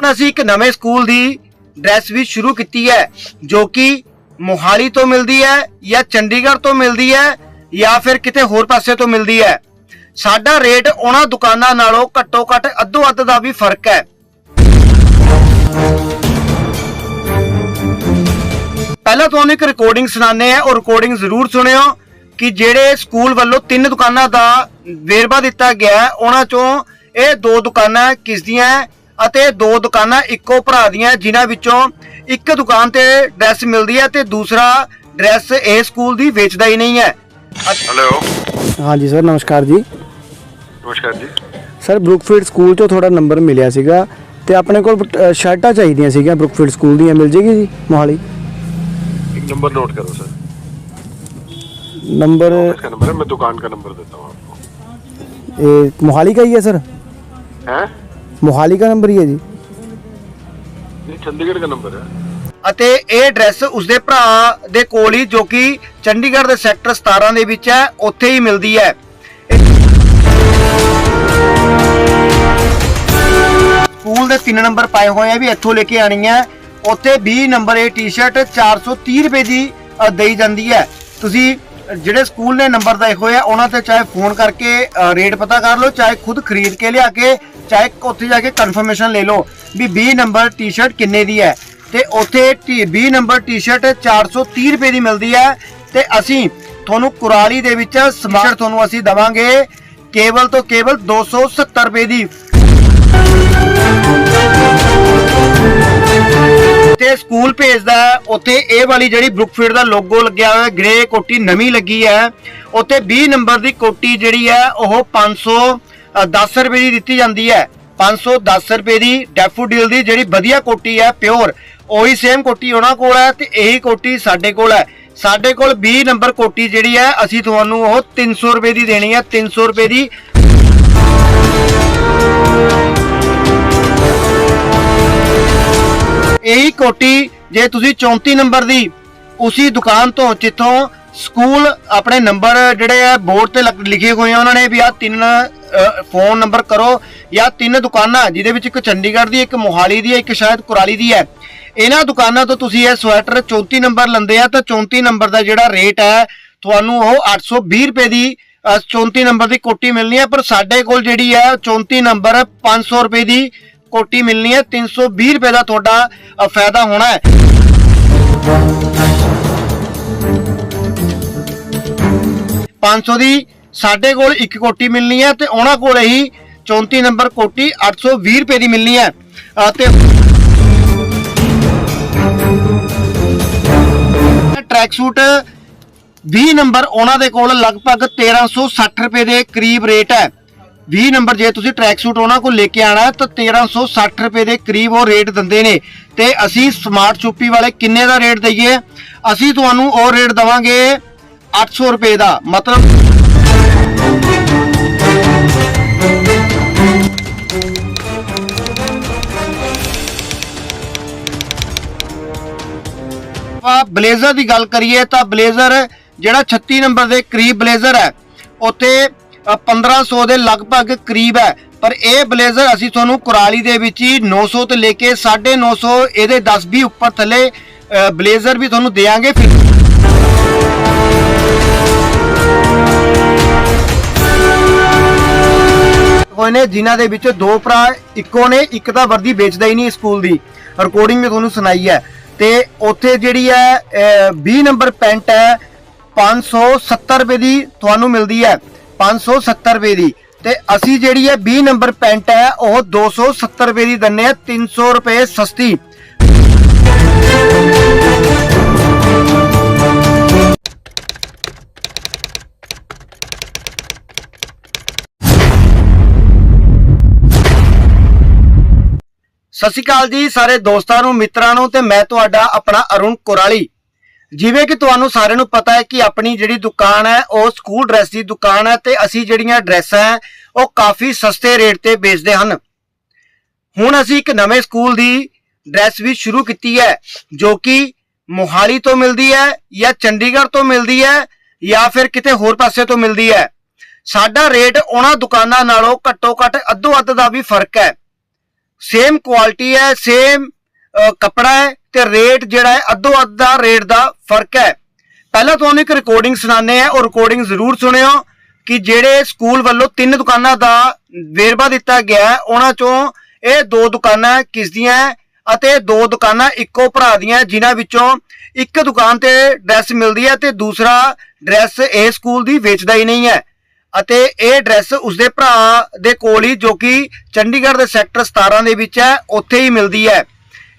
ਹੁਣ ਅਸੀਂ ਇੱਕ ਨਵੇਂ ਸਕੂਲ ਦੀ ਡਰੈਸ ਵੀ ਸ਼ੁਰੂ ਕੀਤੀ ਹੈ, ਜੋ ਕਿ ਮੋਹਾਲੀ ਤੋਂ ਮਿਲਦੀ ਹੈ ਜਾਂ ਚੰਡੀਗੜ੍ਹ ਤੋਂ ਮਿਲਦੀ ਹੈ ਜਾਂ ਫਿਰ ਕਿਤੇ ਹੋਰ ਪਾਸੇ ਤੋਂ ਮਿਲਦੀ ਹੈ। ਸਾਡਾ ਰੇਟ ਉਹਨਾਂ ਦੁਕਾਨਾਂ ਨਾਲੋਂ ਘੱਟੋ ਘੱਟ ਅੱਧੋ ਅੱਧ ਦਾ ਵੀ ਫ਼ਰਕ ਹੈ। ਪਹਿਲਾਂ ਤੁਹਾਨੂੰ ਇੱਕ ਰਿਕਾਰਡਿੰਗ ਸੁਣਾਉਂਦੇ ਆ ਉਹ ਰਿਕਾਰਡਿੰਗ ਜ਼ਰੂਰ ਸੁਣਿਓ ਕਿ ਜਿਹੜੇ ਸਕੂਲ ਵੱਲੋਂ ਤਿੰਨ ਦੁਕਾਨਾਂ ਦਾ ਵੇਰਵਾ ਦਿੱਤਾ ਗਿਆ, ਉਹਨਾਂ ਚੋਂ ਇਹ ਦੋ ਦੁਕਾਨਾਂ ਕਿਸ ਦੀਆਂ ਹੈ? ਅਤੇ ਦੋ ਦੁਕਾਨਾਂ ਇੱਕੋ ਭਰਾ ਦੀਆਂ ਹੈ, ਜਿਨ੍ਹਾਂ ਵਿੱਚੋਂ ਇੱਕ ਦੁਕਾਨ ਤੇ ਡਰੈਸ ਮਿਲਦੀ ਹੈ ਤੇ ਦੂਸਰਾ ਡਰੈਸ ਇਹ ਸਕੂਲ ਦੀ ਵੇਚਦਾ ਹੀ ਨਹੀਂ ਹੈ ਹੈਲੋ ਹਾਂਜੀ ਸਰ ਨਮਸਕਾਰ ਜੀ ਨਮਸਕਾਰ ਜੀ ਸਰ ਬਰੁਕਫੀਲਡ ਸਕੂਲ ਤੋਂ ਤੁਹਾਡਾ ਨੰਬਰ ਮਿਲਿਆ ਸੀਗਾ ਤੇ ਆਪਣੇ ਕੋਲ ਅ, ਸ਼ਰਟਾਂ ਚਾਹੀਦੀਆਂ ਸੀਗੀਆਂ ਬਰੁਕਫੀਲਡ ਸਕੂਲ ਦੀਆਂ ਮਿਲ ਜੇਗੀ ਜੀ ਮੋਹਾਲੀ एक नंबर नोट करो सर नंबर इसका नंबर है मैं दुकान का नंबर देता हूँ आपको ये मोहाली का ही है सर हैं मोहाली का नंबर ही है जी ये चंडीगढ़ का नंबर है ਅਤੇ ਇਹ ਐਡਰੈਸ ਉਸਦੇ ਭਰਾ ਦੇ ਕੋਲ ਹੀ ਜੋ ਕਿ ਚੰਡੀਗੜ੍ਹ ਦੇ ਸੈਕਟਰ 17 ਦੇ ਵਿੱਚ ਹੈ ਉੱਥੇ ਹੀ ਮਿਲਦੀ ਹੈ ਸਕੂਲ ਦੇ 3 ਨੰਬਰ ਪਾਏ ਹੋਏ ਆ ਵੀ ਇੱਥੋਂ ਲੈ ਕੇ ਆਣੀ ਹੈ ਉੱਥੇ 20 ਨੰਬਰ ਇਹ ਟੀ-ਸ਼ਰਟ 430 ਰੁਪਏ ਦੀ ਅ, ਦੇਈ ਜਾਂਦੀ ਹੈ ਤੁਸੀਂ ਜਿਹੜੇ ਸਕੂਲ ਨੇ ਨੰਬਰ ਦਏ ਹੋਏ ਆ, ਉਹਨਾਂ ਤੇ ਚਾਹੇ ਫੋਨ ਕਰਕੇ ਰੇਟ ਪਤਾ ਕਰ ਲਓ, ਚਾਹੇ ਖੁਦ ਖਰੀਦ ਕੇ ਲਿਆ ਕੇ, ਚਾਹੇ ਉੱਥੇ ਜਾ ਕੇ ਕਨਫਰਮੇਸ਼ਨ ਲੈ ਲਓ ਵੀ 20 ਨੰਬਰ ਟੀ-ਸ਼ਰਟ ਕਿੰਨੇ ਦੀ ਹੈ। ਤੇ ਉੱਥੇ ਟੀ- 20 ਨੰਬਰ ਟੀ-ਸ਼ਰਟ 430 ਰੁਪਏ ਦੀ ਮਿਲਦੀ ਹੈ। ਤੇ ਅਸੀਂ ਤੁਹਾਨੂੰ ਕੁਰਾਲੀ ਦੇ ਵਿੱਚ ਸਮਾਰਟ ਤੁਹਾਨੂੰ ਅਸੀਂ ਦਵਾਂਗੇ, ਕੇਵਲ ਤੋਂ ਕੇਵਲ 270 ਰੁਪਏ ਦੀ। ਤੇ ਸਕੂਲ ਭੇਜਦਾ ਹੈ, ਉੱਥੇ ਇਹ ਵਾਲੀ ਜਿਹੜੀ ਬਰੁਕਫੀਲਡ ਦਾ ਲੋਗੋ ਲੱਗਿਆ ਹੋਇਆ ਗ੍ਰੇ ਕੋਟੀ ਨਵੀਂ ਲੱਗੀ ਹੈ। ਉੱਥੇ 20 ਨੰਬਰ ਦੀ ਕੋਟੀ ਜਿਹੜੀ ਹੈ ਉਹ 510 ਰੁਪਏ ਦੀ ਦਿੱਤੀ ਜਾਂਦੀ ਹੈ। 510 ਰੁਪਏ ਦੀ ਡੈਫੋਡਿਲ ਦੀ ਜਿਹੜੀ ਵਧੀਆ ਕੋਟੀ ਹੈ ਪਿਓਰ ਉਹੀ ਸੇਮ ਕੋਟੀ ਉਹਨਾਂ ਕੋਲ ਹੈ ਤੇ ਇਹੀ ਕੋਟੀ ਸਾਡੇ ਕੋਲ ਹੈ। ਸਾਡੇ ਕੋਲ 20 ਨੰਬਰ ਕੋਟੀ ਜਿਹੜੀ ਹੈ ਅਸੀਂ ਤੁਹਾਨੂੰ ਉਹ 300 ਰੁਪਏ ਦੀ ਦੇਣੀ ਹੈ 300 ਰੁਪਏ ਦੀ। ਇਹੀ ਕੋਟੀ ਜੇ ਤੁਸੀਂ 34 ਨੰਬਰ ਦੀ ਉਸੇ ਦੁਕਾਨ ਤੋਂ ਜਿੱਥੋਂ ਸਕੂਲ ਆਪਣੇ ਨੰਬਰ ਜਿਹੜੇ ਆ ਬੋਰਡ ਤੇ ਲਿਖੇ ਹੋਏ ਆ ਉਹਨਾਂ ਨੇ ਵੀ ਆ ਤਿੰਨ ਫੋਨ ਨੰਬਰ ਕਰੋ ਜਾਂ ਤਿੰਨ ਦੁਕਾਨਾਂ ਜਿਹਦੇ ਵਿੱਚ ਇੱਕ ਚੰਡੀਗੜ੍ਹ ਦੀ ਇੱਕ ਮੋਹਾਲੀ ਦੀ ਇੱਕ ਸ਼ਾਇਦ ਕੁਰਾਲੀ ਦੀ ਹੈ। ਇਹਨਾਂ ਦੁਕਾਨਾਂ ਤੋਂ ਤੁਸੀਂ ਇਹ ਸਵੈਟਰ 34 ਨੰਬਰ ਲੈਂਦੇ ਆ ਤਾਂ 34 ਨੰਬਰ ਦਾ ਜਿਹੜਾ ਰੇਟ ਹੈ ਤੁਹਾਨੂੰ ਉਹ 820 ਰੁਪਏ ਦੀ ਅ, 34 ਨੰਬਰ ਦੀ ਕੋਟੀ ਮਿਲਣੀ ਹੈ ਪਰ ਸਾਡੇ ਕੋਲ ਜਿਹੜੀ ਹੈ 34 ਨੰਬਰ 500 ਰੁਪਏ ਦੀ ਕੋਟੀ ਮਿਲਣੀ ਹੈ। 320 ਰੁਪਏ ਦਾ ਤੁਹਾਡਾ ਫਾਇਦਾ ਹੋਣਾ ਹੈ। ਸੌ ਦੀ ਸਾਡੇ ਕੋਲ ਇੱਕ ਕੋਟੀ ਮਿਲਣੀ ਹੈ ਤੇ ਉਹਨਾਂ ਕੋਲ ਹੀ 34 ਨੰਬਰ ਕੋਟੀ 820 ਰੁਪਏ ਦੀ ਮਿਲਣੀ ਹੈ। ਤੇ ਟਰੈਕ ਸੂਟ 20 ਨੰਬਰ ਉਹਨਾਂ ਦੇ ਕੋਲ ਲਗਭਗ 1360 ਰੁਪਏ ਦੇ ਕਰੀਬ ਰੇਟ ਹੈ। 20 ਨੰਬਰ, ਜੇ ਤੁਸੀਂ ਟਰੈਕ ਸੂਟ ਉਹਨਾਂ ਕੋਲ ਲੈ ਕੇ ਆਣਾ ਹੈ, ਤਾਂ 1360 ਰੁਪਏ ਦੇ ਕਰੀਬ ਉਹ ਰੇਟ ਦਿੰਦੇ ਨੇ। ਤੇ ਅਸੀਂ ਸਮਾਰਟ ਚੁੱਪੀ ਵਾਲੇ ਕਿੰਨੇ ਦਾ ਰੇਟ ਦਈਏ? ਅਸੀਂ ਤੁਹਾਨੂੰ ਉਹ ਰੇਟ ਦਵਾਂਗੇ 800 ਰੁਪਏ ਦਾ। ਮਤਲਬ ਆਪਾਂ ਬਲੇਜ਼ਰ ਦੀ ਗੱਲ ਕਰੀਏ ਤਾਂ ਬਲੇਜ਼ਰ ਜਿਹੜਾ 36 ਨੰਬਰ ਦੇ ਕਰੀਬ ਬਲੇਜ਼ਰ ਹੈ, ਉੱਥੇ 1500 ਦੇ ਲਗਭਗ ਕਰੀਬ ਹੈ। ਪਰ ਇਹ ਬਲੇਜ਼ਰ ਅਸੀਂ ਤੁਹਾਨੂੰ ਕੁਰਾਲੀ ਦੇ ਵਿੱਚ ਹੀ 900 ਤੋਂ ਲੈ ਕੇ 950 ਇਹਦੇ 10 20 ਉੱਪਰ ਥੱਲੇ ਬਲੇਜ਼ਰ ਵੀ ਤੁਹਾਨੂੰ ਦੇਾਂਗੇ ਫਿਰ ਹੋਏ ਨੇ ਜਿਨ੍ਹਾਂ ਦੇ ਵਿੱਚ ਦੋ ਭਰਾ ਇੱਕੋ ਨੇ ਇੱਕ ਤਾਂ ਵਰਦੀ ਵੇਚਦਾ ਹੀ ਨਹੀਂ ਸਕੂਲ ਦੀ। ਰਿਕਾਰਡਿੰਗ ਵੀ ਤੁਹਾਨੂੰ ਸੁਣਾਈ ਹੈ। ਤੇ ਉੱਥੇ ਜਿਹੜੀ ਹੈ ਅਹ, 20 ਨੰਬਰ ਪੈਂਟ ਹੈ 570 ਰੁਪਏ ਦੀ ਤੁਹਾਨੂੰ ਮਿਲਦੀ ਹੈ। 570 ਰੁਪਏ ਦੀ। ਤੇ ਅਸੀਂ ਜਿਹੜੀ ਹੈ 20 ਨੰਬਰ ਪੈਂਟ ਹੈ, ਉਹ 270 ਰੁਪਏ ਦੀ ਦਿੰਨੇ ਆ 300 ਰੁਪਏ ਸਸਤੀ। ਸਤਿ ਸ਼੍ਰੀ ਅਕਾਲ ਜੀ ਸਾਰੇ ਦੋਸਤਾਂ ਨੂੰ, ਮਿੱਤਰਾਂ ਨੂੰ ਤੇ ਮੈਂ ਤੁਹਾਡਾ ਆਪਣਾ ਅਰੁਣ ਕੁਰਾਲੀ। ਜਿਵੇਂ ਕਿ ਤੁਹਾਨੂੰ ਸਾਰਿਆਂ ਨੂੰ ਪਤਾ ਹੈ ਕਿ ਆਪਣੀ ਜਿਹੜੀ ਦੁਕਾਨ ਹੈ, ਉਹ ਸਕੂਲ ਡਰੈਸ ਦੀ ਦੁਕਾਨ ਹੈ ਤੇ ਅਸੀਂ ਜਿਹੜੀਆਂ ਡਰੈਸਾਂ ਹੈ, ਉਹ ਕਾਫੀ ਸਸਤੇ ਰੇਟ ਤੇ ਵੇਚਦੇ ਹਨ। ਹੁਣ ਅਸੀਂ ਇੱਕ ਨਵੇਂ ਸਕੂਲ ਦੀ ਡਰੈਸ ਵੀ ਸ਼ੁਰੂ ਕੀਤੀ ਹੈ, ਜੋ ਕਿ ਮੋਹਾਲੀ ਤੋਂ ਮਿਲਦੀ ਹੈ ਜਾਂ ਚੰਡੀਗੜ੍ਹ ਤੋਂ ਮਿਲਦੀ ਹੈ ਜਾਂ ਫਿਰ ਕਿਤੇ ਹੋਰ ਪਾਸੇ ਤੋਂ ਮਿਲਦੀ ਹੈ। ਸਾਡਾ ਰੇਟ ਉਹਨਾਂ ਦੁਕਾਨਾਂ ਨਾਲੋਂ ਘੱਟੋ ਘੱਟ ਅੱਧੋ ਅੱਧ ਦਾ ਵੀ ਫ਼ਰਕ ਹੈ। ਸੇਮ ਕੁਆਲਿਟੀ ਹੈ ਸੇਮ ਕੱਪੜਾ ਹੈ ਤੇ ਰੇਟ ਜਿਹੜਾ ਹੈ ਅੱਧੋ ਅੱਧ ਦਾ ਰੇਟ ਦਾ ਫ਼ਰਕ ਹੈ। ਪਹਿਲਾਂ ਤੁਹਾਨੂੰ ਇੱਕ ਰਿਕਾਰਡਿੰਗ ਸੁਣਾਉਂਦੇ ਆ ਉਹ ਰਿਕਾਰਡਿੰਗ ਜ਼ਰੂਰ ਸੁਣਿਓ ਕਿ ਜਿਹੜੇ ਸਕੂਲ ਵੱਲੋਂ ਤਿੰਨ ਦੁਕਾਨਾਂ ਦਾ ਵੇਰਵਾ ਦਿੱਤਾ ਗਿਆ ਉਹਨਾਂ ਚੋਂ ਇਹ ਦੋ ਦੁਕਾਨਾਂ ਕਿਸ ਦੀਆਂ ਹੈ ਅਤੇ ਦੋ ਦੁਕਾਨਾਂ ਇੱਕੋ ਭਰਾ ਦੀਆਂ ਹੈ, ਜਿਨ੍ਹਾਂ ਵਿੱਚੋਂ ਇੱਕ ਦੁਕਾਨ ਤੇ ਡਰੈਸ ਮਿਲਦੀ ਹੈ ਤੇ ਦੂਸਰਾ ਡਰੈਸ ਇਹ ਸਕੂਲ ਦੀ ਵੇਚਦਾ ਹੀ ਨਹੀਂ ਹੈ। ਅਤੇ ਇਹ ਡਰੈਸ ਉਸਦੇ ਭਰਾ ਦੇ ਕੋਲ ਹੀ ਜੋ ਕਿ ਚੰਡੀਗੜ੍ਹ ਦੇ ਸੈਕਟਰ 17 ਦੇ ਵਿੱਚ ਹੈ ਉੱਥੇ ਹੀ ਮਿਲਦੀ ਹੈ।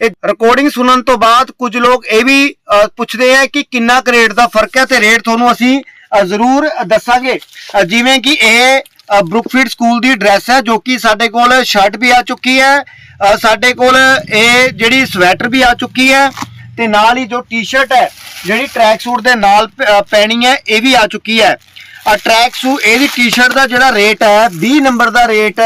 ਰਿਕਾਰਡਿੰਗ ਸੁਣਨ ਤੋਂ ਬਾਅਦ ਕੁਝ ਲੋਕ ਇਹ ਵੀ ਪੁੱਛਦੇ ਆ ਕਿ ਕਿੰਨਾ ਕੁ ਰੇਟ ਦਾ ਫ਼ਰਕ ਹੈ ਤੇ ਰੇਟ ਤੁਹਾਨੂੰ ਅਸੀਂ ਜ਼ਰੂਰ ਦੱਸਾਂਗੇ। ਜਿਵੇਂ ਕਿ ਇਹ ਅ, ਬਰੁਕਫੀਲਡ ਸਕੂਲ ਦੀ ਡਰੈਸ ਹੈ ਜੋ ਕਿ ਸਾਡੇ ਕੋਲ ਸ਼ਰਟ ਵੀ ਆ ਚੁੱਕੀ ਹੈ। ਸਾਡੇ ਕੋਲ ਇਹ ਜਿਹੜੀ ਸਵੈਟਰ ਵੀ ਆ ਚੁੱਕੀ ਹੈ ਤੇ ਨਾਲ ਹੀ ਜੋ ਟੀ-ਸ਼ਰਟ ਹੈ ਜਿਹੜੀ ਟਰੈਕ ਸੂਟ ਦੇ ਨਾਲ ਪੈਣੀ ਹੈ ਇਹ ਵੀ ਆ ਚੁੱਕੀ ਹੈ। ਆ ਟਰੈਕ ਸੂਟ ਇਹਦੀ ਟੀ-ਸ਼ਰਟ ਦਾ ਜਿਹੜਾ ਰੇਟ ਹੈ 20 ਨੰਬਰ ਦਾ ਰੇਟ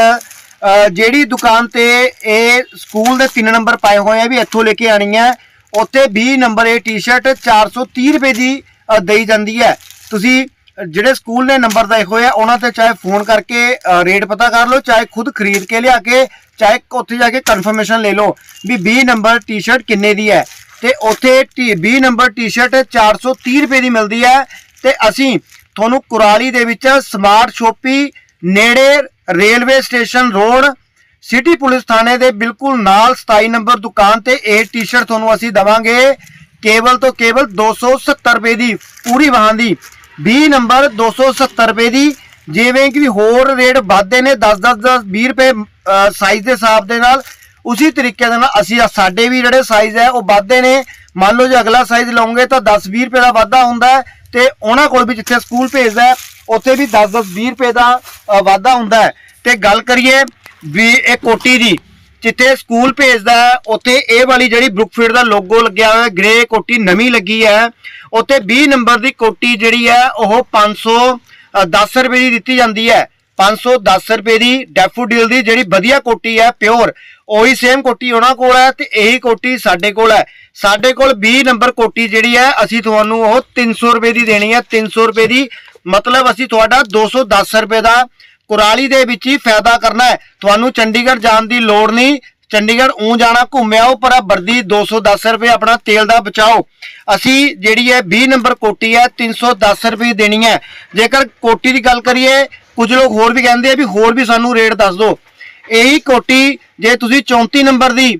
ਜਿਹੜੀ ਦੁਕਾਨ ਤੇ ਇਹ ਸਕੂਲ ਦੇ 3 ਨੰਬਰ ਪਾਏ ਹੋਏ ਆ ਵੀ ਇੱਥੋਂ ਲੈ ਕੇ ਆਣੀ ਹੈ ਉੱਥੇ 20 ਨੰਬਰ ਇਹ ਟੀ-ਸ਼ਰਟ 430 ਰੁਪਏ ਦੀ ਅ, ਦੇਈ ਜਾਂਦੀ ਹੈ ਤੁਸੀਂ ਜਿਹੜੇ ਸਕੂਲ ਨੇ ਨੰਬਰ ਦਏ ਹੋਏ ਆ ਉਹਨਾਂ ਤੇ ਚਾਹੇ ਫੋਨ ਕਰਕੇ ਰੇਟ ਪਤਾ ਕਰ ਲਓ ਚਾਹੇ ਖੁਦ ਖਰੀਦ ਕੇ ਲਿਆ ਕੇ ਚਾਹੇ ਉੱਥੇ ਜਾ ਕੇ ਕਨਫਰਮੇਸ਼ਨ ਲੈ ਲਓ ਵੀ 20 ਨੰਬਰ ਟੀ-ਸ਼ਰਟ ਕਿੰਨੇ ਦੀ ਹੈ ਤੇ ਉੱਥੇ ਟੀ- 20 ਨੰਬਰ ਟੀ-ਸ਼ਰਟ 430 ਰੁਪਏ ਦੀ ਮਿਲਦੀ ਹੈ ਤੇ ਅਸੀਂ ਤੁਹਾਨੂੰ ਕੁਰਾਲੀ ਦੇ ਵਿੱਚ ਸਮਾਰਟ ਸ਼ੋਪੀ ਨੇੜੇ railway station road, city police ਥਾਣੇ ਦੇ ਬਿਲਕੁਲ ਨਾਲ 27 ਨੰਬਰ ਦੁਕਾਨ ਤੇ ਇਹ ਟੀ-ਸ਼ਰਟ ਤੁਹਾਨੂੰ ਅਸੀਂ ਦਵਾਂਗੇ। ਕੇਵਲ ਤੋਂ ਕੇਵਲ 270 ਰੁਪਏ ਦੀ ਪੂਰੀ ਵਾਹਨ ਦੀ 20 ਨੰਬਰ 270 ਰੁਪਏ ਦੀ। ਜਿਵੇਂ ਕਿ ਹੋਰ ਰੇਟ ਵੱਧਦੇ ਨੇ 10 10 10 20 ਰੁਪਏ ਸਾਈਜ਼ ਦੇ ਹਿਸਾਬ ਦੇ ਨਾਲ। ਉਸੇ ਤਰੀਕੇ ਦੇ ਨਾਲ ਅਸੀਂ ਸਾਡੇ ਵੀ ਜਿਹੜੇ ਸਾਈਜ਼ ਹੈ, ਉਹ ਵੱਧਦੇ ਨੇ। ਮੰਨ ਲਓ ਜੇ ਅਗਲਾ ਸਾਈਜ਼ ਲਓਗੇ ਤਾਂ 10 20 ਰੁਪਏ ਦਾ ਵਾਧਾ ਹੁੰਦਾ ਹੈ ਤੇ ਉਹਨਾਂ ਕੋਲ ਵੀ ਜਿੱਥੇ ਸਕੂਲ ਭੇਜਦਾ ਉੱਥੇ ਵੀ 10 10 20 ਰੁਪਏ ਦਾ ਵਾਧਾ ਹੁੰਦਾ ਹੈ। ਤੇ ਗੱਲ ਕਰੀਏ ਵੀ ਇਹ ਕੋਟੀ ਦੀ, ਜਿੱਥੇ ਸਕੂਲ ਭੇਜਦਾ ਹੈ, ਉੱਥੇ ਇਹ ਵਾਲੀ ਜਿਹੜੀ ਬਰੁਕਫੀਲਡ ਦਾ ਲੋਗੋ ਲੱਗਿਆ ਹੋਇਆ, ਗ੍ਰੇ ਕੋਟੀ ਨਵੀਂ ਲੱਗੀ ਹੈ। ਉੱਥੇ 20 ਨੰਬਰ ਦੀ ਕੋਟੀ ਜਿਹੜੀ ਹੈ, ਉਹ 510 ਰੁਪਏ ਦੀ ਦਿੱਤੀ ਜਾਂਦੀ ਹੈ। 510 ਰੁਪਏ ਦੀ ਡੈਫੋਡਿਲ ਦੀ ਜਿਹੜੀ ਵਧੀਆ ਕੋਟੀ ਹੈ, ਪਿਓਰ, ਉਹੀ ਸੇਮ ਕੋਟੀ ਉਹਨਾਂ ਕੋਲ ਹੈ ਤੇ ਇਹੀ ਕੋਟੀ ਸਾਡੇ ਕੋਲ ਹੈ। ਸਾਡੇ ਕੋਲ 20 ਨੰਬਰ ਕੋਟੀ ਜਿਹੜੀ ਹੈ, ਅਸੀਂ ਤੁਹਾਨੂੰ ਉਹ 300 ਰੁਪਏ ਦੀ ਦੇਣੀ ਹੈ 300 ਰੁਪਏ ਦੀ ਮਤਲਬ ਅਸੀਂ ਤੁਹਾਡਾ 210 ਰੁਪਏ ਦਾ ਕੁਰਾਲੀ ਦੇ ਵਿੱਚ ਹੀ ਫਾਇਦਾ ਕਰਨਾ ਹੈ। ਤੁਹਾਨੂੰ ਚੰਡੀਗੜ੍ਹ ਜਾਣ ਦੀ ਲੋੜ ਨਹੀਂ। ਚੰਡੀਗੜ੍ਹ ਊਂ ਜਾਣਾ ਘੁੰਮਿਆਓ ਪਰ ਆਹ ਵਰਦੀ 210 ਰੁਪਏ ਆਪਣਾ ਤੇਲ ਦਾ ਬਚਾਓ। ਅਸੀਂ ਜਿਹੜੀ ਹੈ 20 ਨੰਬਰ ਕੋਟੀ ਹੈ 310 ਰੁਪਏ ਦੇਣੀ ਹੈ। ਜੇਕਰ ਕੋਟੀ ਦੀ ਗੱਲ ਕਰੀਏ, ਕੁਝ ਲੋਕ ਹੋਰ ਵੀ ਕਹਿੰਦੇ ਆ ਵੀ ਹੋਰ ਵੀ ਸਾਨੂੰ ਰੇਟ ਦੱਸ ਦਿਓ। ਇਹੀ ਕੋਟੀ, ਜੇ ਤੁਸੀਂ 34 ਨੰਬਰ ਦੀ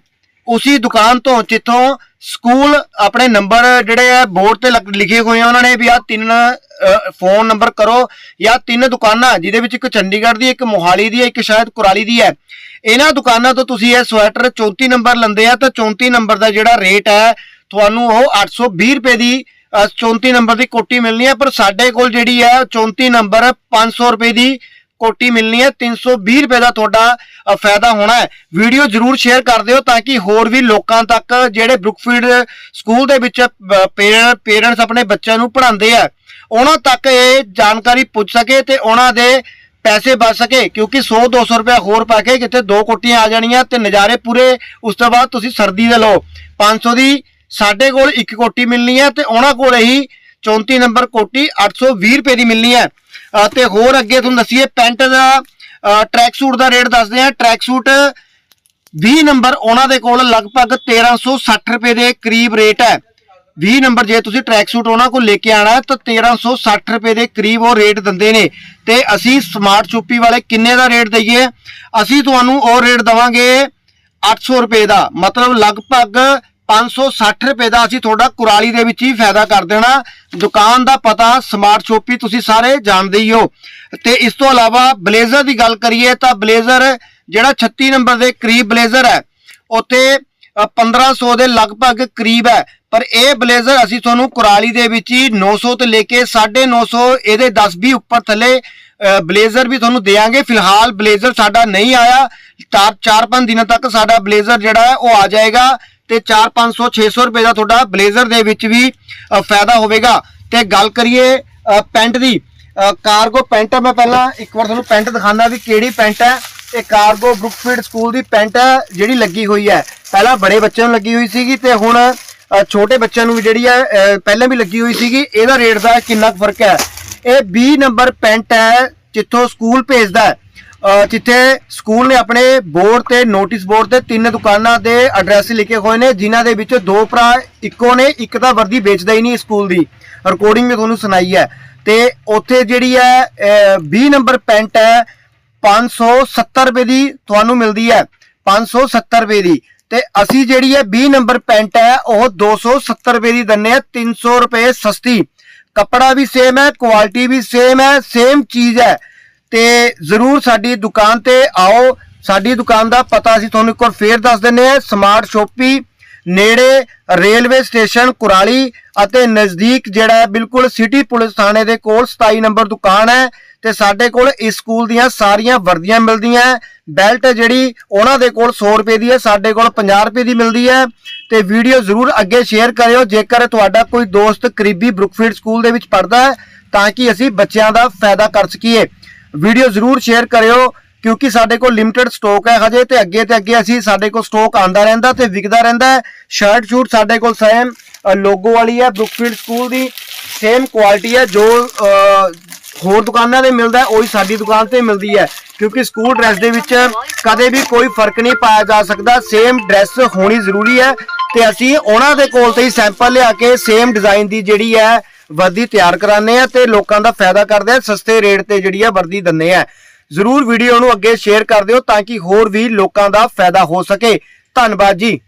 ਉਸੇ ਦੁਕਾਨ ਤੋਂ, ਜਿੱਥੋਂ ਸਕੂਲ ਆਪਣੇ ਨੰਬਰ ਜਿਹੜੇ ਆ ਬੋਰਡ ਤੇ ਲਿਖੇ ਹੋਏ ਆ ਉਹਨਾਂ ਨੇ ਵੀ ਆ ਤਿੰਨ ਫੋਨ ਨੰਬਰ ਕਰੋ ਜਾਂ ਤਿੰਨ ਦੁਕਾਨਾਂ ਜਿਹਦੇ ਵਿੱਚ ਇੱਕ ਚੰਡੀਗੜ੍ਹ ਦੀ ਇੱਕ ਮੋਹਾਲੀ ਦੀ ਹੈ ਇੱਕ ਸ਼ਾਇਦ ਕੁਰਾਲੀ ਦੀ ਹੈ। ਇਹਨਾਂ ਦੁਕਾਨਾਂ ਤੋਂ ਤੁਸੀਂ ਇਹ ਸਵੈਟਰ 34 ਨੰਬਰ ਲੰਦੇ ਆ ਤਾਂ 34 ਨੰਬਰ ਦਾ ਜਿਹੜਾ ਰੇਟ ਹੈ ਤੁਹਾਨੂੰ ਉਹ 820 ਰੁਪਏ ਦੀ ਅ, 34 ਨੰਬਰ ਦੀ ਕੋਟੀ ਮਿਲਣੀ ਹੈ ਪਰ ਸਾਡੇ ਕੋਲ ਜਿਹੜੀ ਹੈ 34 ਨੰਬਰ 500 ਰੁਪਏ ਦੀ ਕੋਟੀ ਮਿਲਣੀ ਹੈ। 320 ਰੁਪਏ ਦਾ ਤੁਹਾਡਾ ਫਾਇਦਾ ਹੋਣਾ ਹੈ। ਵੀਡੀਓ ਜਰੂਰ ਸ਼ੇਅਰ ਕਰ ਦਿਓ ਤਾਂ ਕਿ ਹੋਰ ਵੀ ਲੋਕਾਂ ਤੱਕ ਜਿਹੜੇ ਬਰੁਕਫੀਲਡ ਸਕੂਲ ਦੇ ਵਿੱਚ ਪੇਰੈਂਟਸ ਆਪਣੇ ਬੱਚਿਆਂ ਨੂੰ ਪੜ੍ਹਾਉਂਦੇ ਆ, ਉਹਨਾਂ ਤੱਕ ਇਹ ਜਾਣਕਾਰੀ ਪੁੱਜ ਸਕੇ ਤੇ ਉਹਨਾਂ ਦੇ ਪੈਸੇ ਬਚ ਸਕੇ। ਕਿਉਂਕਿ 100 200 ਰੁਪਏ ਹੋਰ ਪਾ ਕੇ ਕਿਤੇ ਦੋ ਕੋਟੀਆਂ ਆ ਜਾਣੀਆਂ ਤੇ ਨਜ਼ਾਰੇ ਪੂਰੇ, ਉਸ ਤੋਂ ਬਾਅਦ ਤੁਸੀਂ ਸਰਦੀ ਦੇ ਲਓ। 500 ਦੀ ਸਾਡੇ ਕੋਲ ਇੱਕ ਕੋਟੀ ਮਿਲਣੀ ਹੈ ਤੇ ਉਹਨਾਂ ਕੋਲ ਹੀ 34 ਨੰਬਰ ਕੋਟੀ 820 ਰੁਪਏ ਦੀ ਮਿਲਣੀ ਹੈ। ਅ, ਤੇ ਹੋਰ ਅੱਗੇ ਤੁਹਾਨੂੰ ਦੱਸੀਏ ਪੈਂਟ ਦਾ ਟਰੈਕ ਸੂਟ ਦਾ ਰੇਟ ਦੱਸਦੇ ਆ ਟਰੈਕ ਸੂਟ 20 ਨੰਬਰ ਉਹਨਾਂ ਦੇ ਕੋਲ ਲਗਭਗ 1360 ਰੁਪਏ ਦੇ ਕਰੀਬ ਰੇਟ ਹੈ। 20 ਨੰਬਰ ਜੇ ਤੁਸੀਂ ਟਰੈਕ ਸੂਟ ਉਹਨਾਂ ਕੋਲ ਲੈ ਕੇ ਆਣਾ ਹੈ ਤਾਂ 1360 ਰੁਪਏ ਦੇ ਕਰੀਬ ਉਹ ਰੇਟ ਦਿੰਦੇ ਨੇ। ਤੇ ਅਸੀਂ ਸਮਾਰਟ ਚੁੱਪੀ ਵਾਲੇ ਕਿੰਨੇ ਦਾ ਰੇਟ ਦਈਏ? ਅਸੀਂ ਤੁਹਾਨੂੰ ਉਹ ਰੇਟ ਦਵਾਂਗੇ 800 ਰੁਪਏ ਦਾ। ਮਤਲਬ ਲਗਭਗ 560 ਰੁਪਏ ਦਾ ਅਸੀਂ ਤੁਹਾਡਾ ਕੁਰਾਲੀ ਦੇ ਵਿੱਚ ਹੀ ਫਾਇਦਾ ਕਰ ਦੇਣਾ। ਦੁਕਾਨ ਦਾ ਪਤਾ ਸਮਾਰਟ ਸ਼ੋਪੀ ਤੁਸੀਂ ਸਾਰੇ ਜਾਣਦੇ ਹੀ ਹੋ। ਤੇ ਇਸ ਤੋਂ ਇਲਾਵਾ ਬਲੇਜ਼ਰ ਦੀ ਗੱਲ ਕਰੀਏ ਤਾਂ ਬਲੇਜ਼ਰ ਜਿਹੜਾ 36 ਨੰਬਰ ਦੇ ਕਰੀਬ ਬਲੇਜ਼ਰ ਹੈ ਉੱਥੇ ਅ, 1500 ਦੇ ਲਗਭਗ ਕਰੀਬ ਹੈ। ਪਰ ਇਹ ਬਲੇਜ਼ਰ ਅਸੀਂ ਤੁਹਾਨੂੰ ਕੁਰਾਲੀ ਦੇ ਵਿੱਚ ਹੀ 900 ਤੋਂ ਲੈ ਕੇ 950 ਇਹਦੇ 10 20 ਉੱਪਰ ਥੱਲੇ ਬਲੇਜ਼ਰ ਵੀ ਤੁਹਾਨੂੰ ਦੇਾਂਗੇ ਫਿਲਹਾਲ ਬਲੇਜ਼ਰ ਸਾਡਾ ਨਹੀਂ ਆਇਆ। 4 4-5 ਦਿਨਾਂ ਤੱਕ ਸਾਡਾ ਬਲੇਜ਼ਰ ਜਿਹੜਾ ਹੈ ਉਹ ਆ ਜਾਏਗਾ। ਤੇ 4-500 600 ਰੁਪਏ ਦਾ ਤੁਹਾਡਾ ਬਲੇਜ਼ਰ ਦੇ ਵਿੱਚ ਵੀ ਫਾਇਦਾ ਹੋਵੇਗਾ। ਤੇ ਗੱਲ ਕਰੀਏ ਪੈਂਟ ਦੀ ਕਾਰਗੋ ਪੈਂਟ ਹੈ ਮੈਂ ਪਹਿਲਾਂ ਇੱਕ ਵਾਰ ਤੁਹਾਨੂੰ ਪੈਂਟ ਦਿਖਾਉਂਦਾ ਵੀ ਕਿਹੜੀ ਪੈਂਟ ਹੈ। ਇਹ ਕਾਰਗੋ ਬਰੁਕਫੀਲਡ ਸਕੂਲ ਦੀ ਪੈਂਟ ਹੈ, ਜਿਹੜੀ ਲੱਗੀ ਹੋਈ ਹੈ। ਪਹਿਲਾਂ ਬੜੇ ਬੱਚਿਆਂ ਨੂੰ ਲੱਗੀ ਹੋਈ ਸੀਗੀ ਤੇ ਹੁਣ ਛੋਟੇ ਬੱਚਿਆਂ ਨੂੰ ਵੀ ਜਿਹੜੀ ਹੈ ਪਹਿਲਾਂ ਵੀ ਲੱਗੀ ਹੋਈ ਸੀਗੀ। ਇਹਦਾ ਰੇਟ ਦਾ ਕਿੰਨਾ ਕੁ ਫ਼ਰਕ ਹੈ? ਇਹ 20 ਨੰਬਰ ਪੈਂਟ ਹੈ, ਜਿੱਥੋਂ ਸਕੂਲ ਭੇਜਦਾ ਜਿੱਥੇ ਸਕੂਲ ਨੇ ਆਪਣੇ ਬੋਰਡ ਤੇ ਨੋਟਿਸ ਬੋਰਡ ਤੇ ਤਿੰਨ ਦੁਕਾਨਾਂ ਦੇ ਐਡਰੈਸ ਲਿਖੇ ਹੋਏ ਨੇ ਜਿਨ੍ਹਾਂ ਦੇ ਵਿੱਚ ਦੋ ਭਰਾ ਇੱਕੋ ਨੇ ਇੱਕ ਤਾਂ ਵਰਦੀ ਵੇਚਦਾ ਹੀ ਨਹੀਂ ਸਕੂਲ ਦੀ। ਰਿਕਾਰਡਿੰਗ ਮੈਂ ਤੁਹਾਨੂੰ ਸੁਣਾਈ ਹੈ। ਤੇ ਉੱਥੇ ਜਿਹੜੀ ਹੈ ਅ, 20 ਨੰਬਰ ਪੈਂਟ ਹੈ 570 ਰੁਪਏ ਦੀ ਤੁਹਾਨੂੰ ਮਿਲਦੀ ਹੈ 570 ਰੁਪਏ ਦੀ। ਤੇ ਅਸੀਂ ਜਿਹੜੀ ਹੈ 20 ਨੰਬਰ ਪੈਂਟ ਹੈ ਉਹ 270 ਰੁਪਏ ਦੀ ਦਿੰਨੇ ਆ 300 ਰੁਪਏ ਸਸਤੀ। ਕੱਪੜਾ ਵੀ ਸੇਮ ਹੈ ਕੁਆਲਿਟੀ ਵੀ ਸੇਮ ਹੈ ਸੇਮ ਚੀਜ਼ ਹੈ। ਤੇ ਜ਼ਰੂਰ ਸਾਡੀ ਦੁਕਾਨ ਤੇ ਆਓ। ਸਾਡੀ ਦੁਕਾਨ ਦਾ ਪਤਾ ਅਸੀਂ ਤੁਹਾਨੂੰ ਇੱਕ ਵਾਰ ਫੇਰ ਦੱਸ ਦਿੰਨੇ ਆ ਸਮਾਰਟ ਸ਼ੋਪੀ ਨੇੜੇ ਰੇਲਵੇ ਸਟੇਸ਼ਨ ਕੁਰਾਲੀ ਅਤੇ ਨਜ਼ਦੀਕ ਜਿਹੜਾ ਹੈ, ਬਿਲਕੁਲ ਸਿਟੀ ਪੁਲਿਸ ਥਾਣੇ ਦੇ ਕੋਲ 27 ਨੰਬਰ ਦੁਕਾਨ ਹੈ ਤੇ ਸਾਡੇ ਕੋਲ ਇਸ ਸਕੂਲ ਦੀਆਂ ਸਾਰੀਆਂ ਵਰਦੀਆਂ ਮਿਲਦੀਆਂ ਹੈ। ਬੈਲਟ ਜਿਹੜੀ, ਉਹਨਾਂ ਦੇ ਕੋਲ 100 ਰੁਪਏ ਦੀ ਹੈ, ਸਾਡੇ ਕੋਲ 50 ਰੁਪਏ ਦੀ ਮਿਲਦੀ ਹੈ। ਤੇ ਵੀਡੀਓ ਜ਼ਰੂਰ ਅੱਗੇ ਸ਼ੇਅਰ ਕਰਿਓ, ਜੇਕਰ ਤੁਹਾਡਾ ਕੋਈ ਦੋਸਤ ਕਰੀਬੀ ਬਰੁਕਫੀਲਡ ਸਕੂਲ ਦੇ ਵਿੱਚ ਪੜ੍ਹਦਾ ਹੈ, ਤਾਂ ਕਿ ਅਸੀਂ ਬੱਚਿਆਂ ਦਾ ਫਾਇਦਾ ਕਰ ਸਕੀਏ। ਵੀਡੀਓ ਜ਼ਰੂਰ ਸ਼ੇਅਰ ਕਰਿਓ, ਕਿਉਂਕਿ ਸਾਡੇ ਕੋਲ ਲਿਮਟਿਡ ਸਟਾਕ ਹੈ ਹਜੇ ਤੇ ਅੱਗੇ ਤੇ ਅੱਗੇ ਅਸੀਂ ਸਾਡੇ ਕੋਲ ਸਟਾਕ ਆਂਦਾ ਰਹਿੰਦਾ ਤੇ ਵਿਕਦਾ ਰਹਿੰਦਾ ਹੈ। ਸ਼ਰਟ ਸ਼ੂਟ ਸਾਡੇ ਕੋਲ ਸੇਮ ਲੋਗੋ ਵਾਲੀ ਹੈ ਬਰੁਕਫੀਲਡ ਸਕੂਲ ਦੀ। ਸੇਮ ਕੁਆਲਿਟੀ ਹੈ, ਜੋ ਹੋਰ ਦੁਕਾਨਾਂ ਤੇ ਮਿਲਦਾ ਹੈ, ਉਹੀ ਸਾਡੀ ਦੁਕਾਨ ਤੇ ਮਿਲਦੀ ਹੈ। ਕਿਉਂਕਿ ਸਕੂਲ ਡਰੈਸ ਦੇ ਵਿੱਚ ਕਦੇ ਵੀ ਕੋਈ ਫ਼ਰਕ ਨਹੀਂ ਪਾਇਆ ਜਾ ਸਕਦਾ ਸੇਮ ਡਰੈਸ ਹੋਣੀ ਜ਼ਰੂਰੀ ਹੈ ਤੇ ਅਸੀਂ ਉਹਨਾਂ ਦੇ ਕੋਲ ਤੇ ਹੀ ਸੈਂਪਲ ਲਿਆ ਕੇ ਸੇਮ ਡਿਜ਼ਾਈਨ ਦੀ ਜਿਹੜੀ ਹੈ ਵਰਦੀ ਤਿਆਰ ਕਰਾਉਂਦੇ ਆ ਤੇ ਲੋਕਾਂ ਦਾ ਫਾਇਦਾ ਕਰਦੇ ਆ ਸਸਤੇ ਰੇਟ ਤੇ ਜਿਹੜੀ ਆ ਵਰਦੀ ਦਿੰਦੇ ਆ ਜ਼ਰੂਰ ਵੀਡੀਓ ਨੂੰ ਅੱਗੇ ਸ਼ੇਅਰ ਕਰ ਦਿਓ ਤਾਂ ਕਿ ਹੋਰ ਵੀ ਲੋਕਾਂ ਦਾ ਫਾਇਦਾ ਹੋ ਸਕੇ ਧੰਨਵਾਦ ਜੀ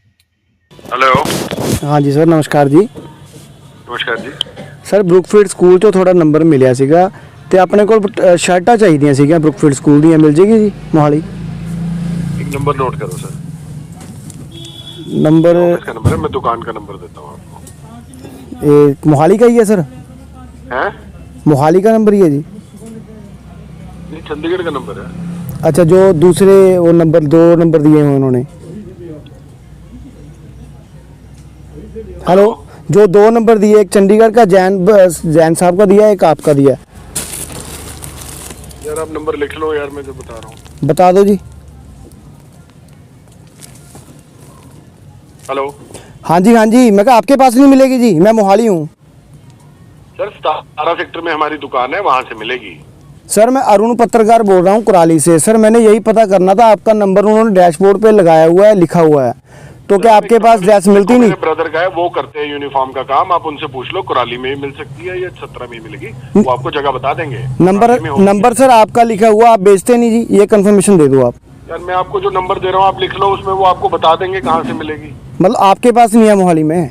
हेलो ਹਾਂਜੀ ਸਰ ਨਮਸਕਾਰ ਜੀ नमस्कार जी ਸਰ ਬਰੁਕਫੀਲਡ ਸਕੂਲ ਚੋਂ ਤੁਹਾਡਾ ਨੰਬਰ ਮਿਲਿਆ ਸੀਗਾ ਤੇ ਆਪਣੇ ਕੋਲ ਅ, ਸ਼ਰਟਾਂ ਚਾਹੀਦੀਆਂ ਸੀਗੀਆਂ ਬਰੁਕਫੀਲਡ ਸਕੂਲ ਦੀਆਂ ਮਿਲ ਜੇਗੀ ਜੀ ਮੋਹਾਲੀ एक नंबर नोट करो सर नंबर इसका नंबर है मैं दुकान का नंबर देता हूँ मोहाली का ही है सर? हैं? मोहाली का नंबर ही है जी। ये चंडीगढ़ का नंबर है। अच्छा जो दूसरे वो नंबर दो नंबर दिए हैं उन्होंने। हेलो जो दो नंबर दिए एक चंडीगढ़ का जैन जैन साहब का दिया एक आपका दिया यार आप नंबर लिख लो यार मैं जो बता रहा हूँ। बता दो जी। हेलो। हाँ जी हाँ जी। मैं कहा आपके पास नहीं मिलेगी जी। मैं मोहाली हूँ। सर सतारा सेक्टर में हमारी दुकान है वहाँ से मिलेगी। सर मैं अरुण पत्रकार बोल रहा हूँ कुराली से। सर मैंने यही पता करना था आपका नंबर उन्होंने डैशबोर्ड पे लगाया हुआ है लिखा हुआ है। तो क्या आपके पास ड्रेस मिलती नहीं? ब्रदर का है वो करते हैं यूनिफॉर्म का काम। आप उनसे पूछ लो कुराली में ही मिल सकती है या छतरा में ही मिलेगी। वो आपको जगह बता देंगे। नंबर। नंबर सर आपका लिखा हुआ आप बेचते नहीं जी। ये कंफर्मेशन दे दो आप। यार मैं आपको जो नंबर दे रहा हूँ आप लिख लो उसमें वो आपको बता देंगे कहाँ से मिलेगी। मतलब आपके पास नहीं है मोहाली में